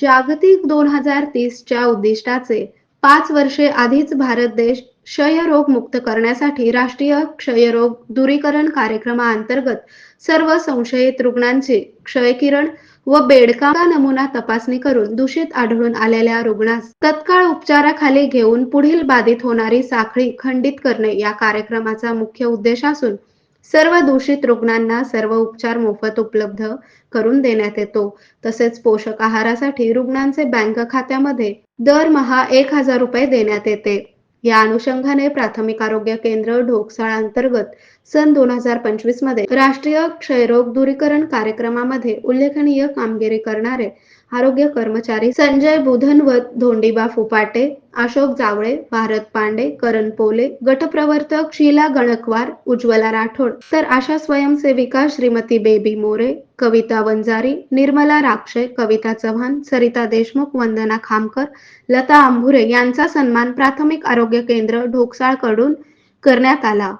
जागतिक दोन हजार तीसच्या उद्दिष्टाचे पाच वर्षे आधीच भारत देश क्षयरोग मुक्त करण्यासाठी राष्ट्रीय क्षयरोग दूरीकरण कार्यक्रमाअंतर्गत सर्व संशयित रुग्णांची क्षयकिरण व बेडका नमुना तपासणी करून दूषित आढळून आलेल्या रुग्णास तत्काळ उपचाराखाली घेऊन पुढील बाधित होणारी साखळी खंडित करणे या कार्यक्रमाचा मुख्य उद्देश असून सर्व दूषित रुग्णांना सर्व उपचार मोफत उपलब्ध करून देण्यात येतो. तसेच पोषक आहारासाठी रुग्णांचे बँक खात्यामध्ये दरमहा एक हजार रुपये देण्यात येते. या अनुषंगाने प्राथमिक आरोग्य केंद्र ढोकसाळा अंतर्गत सन दोन हजार पंचवीसमध्ये राष्ट्रीय क्षयरोग दूरीकरण कार्यक्रमामध्ये उल्लेखनीय कामगिरी करणारे आरोग्य कर्मचारी संजय बुधनवत धोंडीबा फुपाटे अशोक जावळे भारत पांडे करण पोले गटप्रवर्तक शीला गणकवार उज्ज्वला राठोड. तर आशा स्वयंसेविका श्रीमती बेबी मोरे कविता वंजारी निर्मला राक्षे कविता चव्हाण सरिता देशमुख वंदना खामकर लता आंभुरे यांचा सन्मान प्राथमिक आरोग्य केंद्र ढोकसाळकडून करण्यात आला.